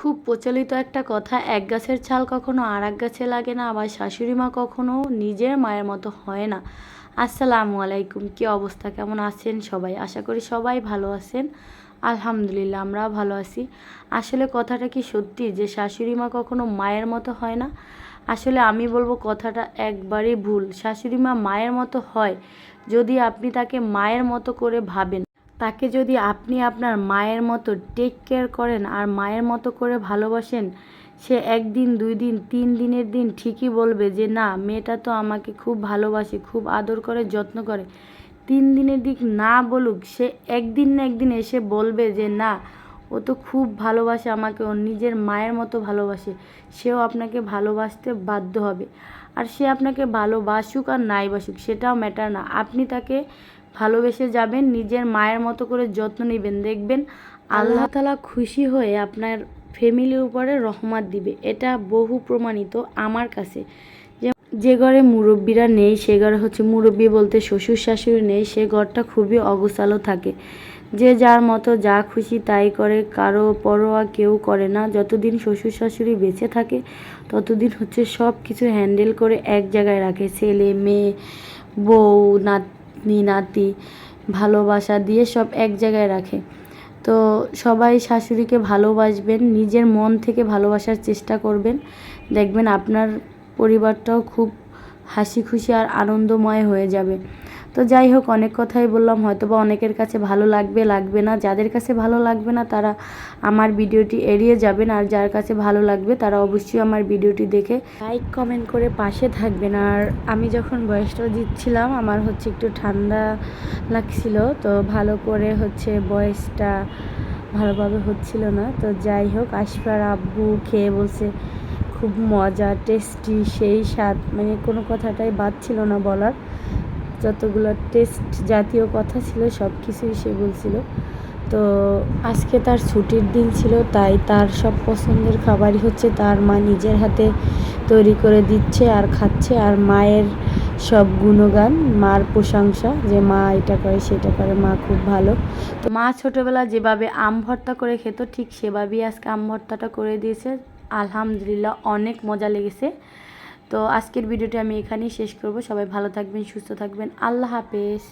খুব প্রচলিত একটা কথা, এক গাছের ছাল কখনো আর এক গাছে লাগে না, আবার শাশুড়ি মা কখনো নিজের মায়ের মতো হয় না। আসসালামু আলাইকুম, কি অবস্থা? কেমন আছেন সবাই? আশা করি সবাই ভালো আছেন। আলহামদুলিল্লাহ, আমরাও ভালো আছি। আসলে কথাটা কি সত্যি যে শাশুড়ি মা কখনো মায়ের মতো হয় না? আসলে আমি বলব কথাটা একবারই ভুল। শাশুড়ি মা মায়ের মতো হয় যদি আপনি তাকে মায়ের মতো করে ভাবেন। তাকে যদি আপনি আপনার মায়ের মতো টেক কেয়ার করেন আর মায়ের মতো করে ভালোবাসেন, সে একদিন দুই দিন তিন দিনের দিন ঠিকই বলবে যে, না, মেয়েটা তো আমাকে খুব ভালোবাসে, খুব আদর করে, যত্ন করে। তিন দিনের দিক না বলুক, সে একদিন না একদিন এসে বলবে যে, না, ও তো খুব ভালোবাসে আমাকে ওর নিজের মায়ের মতো ভালোবাসে। সেও আপনাকে ভালোবাসতে বাধ্য হবে। আর সে আপনাকে ভালোবাসুক আর নাই বাসুক, সেটাও ম্যাটার না। আপনি তাকে ভালোবেসে যাবেন, নিজের মায়ের মতো করে যত্ন নেবেন। দেখবেন আল্লাহ তালা খুশি হয়ে আপনার ফ্যামিলির উপরে রহমত দিবে। এটা বহু প্রমাণিত আমার কাছে। যে ঘরে মুরব্বীরা নেই, সে ঘরে হচ্ছে মুরব্বী বলতে শ্বশুর শাশুড়ি নেই, সে ঘরটা খুবই অগোছালো থাকে। যে যার মতো যা খুশি তাই করে, কারও পরোয়া কেউ করে না। যতদিন শ্বশুর শাশুড়ি বেঁচে থাকে, ততদিন হচ্ছে সব কিছু হ্যান্ডেল করে এক জায়গায় রাখে। ছেলে, মেয়ে, বউ নাতি, ভালোবাসা দিয়ে সব এক জায়গায় রাখে। তো সবাই শাশুড়িকে ভালোবাসবেন, নিজের মন থেকে ভালোবাসার চেষ্টা করবেন। দেখবেন আপনার পরিবারটাও খুব হাসি খুশি আর আনন্দময় হয়ে যাবে। তো যাই হোক, অনেক কথাই বললাম হয়তো বা অনেকের কাছে ভালো লাগবে লাগবে না। যাদের কাছে ভালো লাগবে না, তারা আমার ভিডিওটি এড়িয়ে যাবেন, আর যার কাছে ভালো লাগবে, তারা অবশ্যই আমার ভিডিওটি দেখে লাইক, কমেন্ট করে পাশে থাকবেন। আর আমি যখন বয়সটা দিচ্ছিলাম, আমার হচ্ছে একটু ঠান্ডা লাগছিল, তো ভালো করে হচ্ছে বয়সটা ভালোভাবে হচ্ছিল না। তো যাই হোক, আশফার আব্বু খেয়ে বলছে খুব মজা টেস্টি সেই স্বাদ মানে কোনো কথাটাই বাদ ছিল না বলার। যতগুলো টেস্ট জাতীয় কথা ছিল, সব কিছুই সে বলছিল। তো আজকে তার ছুটির দিন ছিল, তাই তার সব পছন্দের খাবারই হচ্ছে, তার মা নিজের হাতে তৈরি করে দিচ্ছে আর খাচ্ছে। আর মায়ের সব গুণগান, মার প্রশংসা, যে মা এটা করে, সেটা করে, মা খুব ভালো। তো মা ছোটোবেলা যেভাবে আম ভর্তা করে খেত, ঠিক সেভাবেই আজকে আম ভর্তাটা করে দিয়েছে। আলহামদুলিল্লাহ অনেক মজা লেগেছে। তো আজকের ভিডিওটি আমি এখানেই শেষ করব। সবাই ভালো থাকবেন, সুস্থ থাকবেন। আল্লাহ হাফেজ।